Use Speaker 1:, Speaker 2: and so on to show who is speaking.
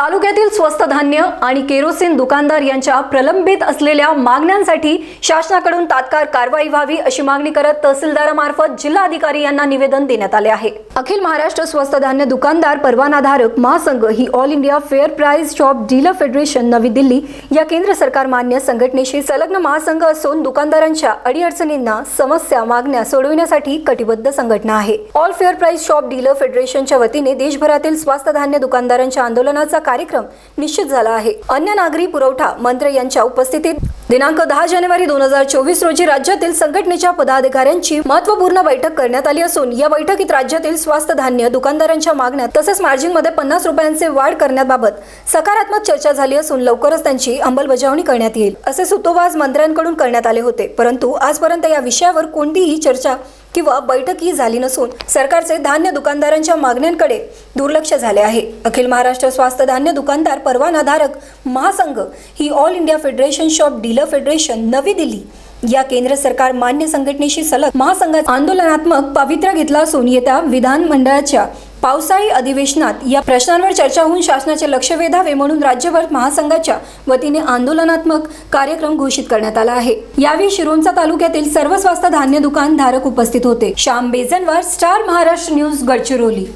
Speaker 1: तालुक्यातील स्वस्त धान्य आणि केरोसिन दुकानदार यांच्या प्रलंबित असलेल्या मागण्यांसाठी शासनाकडून तात्काळ कारवाई व्हावी अशी मागणी करत तहसीलदारामार्फत जिल्हाधिकारी यांना निवेदन देण्यात आले आहे. अखिल महाराष्ट्र स्वस्त धान्य दुकानदार परवानाधारक महासंघ ही all India fair price shop dealer federation नवी दिल्ली या केंद्र सरकार मान्य संघटनेशी संलग्न महासंघ असून दुकानदारांच्या अडीअडचणींना समस्या मागण्या सोडविण्यासाठी कटिबद्ध संघटना आहे. All fair price shop dealer फेडरेशनच्या वतीने देशभरातील स्वस्त धान्य दुकानदारांच्या आंदोलनाचा कार्यक्रम निश्चित झाला आहे. अन्य नागरी पुरवठा मंत्री यांच्या उपस्थितीत दिनांक दहा जानेवारी दोन हजार चोवीस रोजी राज्यातील संघटनेच्या पदाधिकाऱ्यांची महत्त्वपूर्ण बैठक करण्यात आली असून या बैठकीत राज्यातील स्वस्त धान्य दुकानदारांच्या मागण्या तसेच मार्जिनमध्ये पन्नास रुपयांचे वाढ करण्याबाबत सकारात्मक चर्चा झाली असून लवकरच त्यांची अंमलबजावणी करण्यात येईल असे सुतोवाज मंत्र्यांकडून करण्यात आले होते. परंतु आजपर्यंत या विषयावर कोणतीही चर्चा किंवा बैठकही झाली नसून सरकारचे धान्य दुकानदारांच्या मागण्यांकडे दुर्लक्ष झाले आहे. अखिल महाराष्ट्र स्वास्थ्य धान्य दुकानदार परवानाधारक महासंघ ही all India federation shop dealer federation नवी दिल्ली या केंद्र सरकार मान्य संघटनेशी सलग महासंघात आंदोलनात्मक पावित्र्य घेतला असून येत्या विधानमंडळाच्या पावसाळी अधिवेशनात या प्रश्नांवर चर्चा होऊन शासनाचे लक्ष वेधावे म्हणून राज्यभर महासंघाच्या वतीने आंदोलनात्मक कार्यक्रम घोषित करण्यात आला आहे. यावेळी शिरोंचा तालुक्यातील सर्व स्वस्त धान्य दुकान धारक उपस्थित होते. Shyam Bejanwar star Maharashtra news Gadchiroli.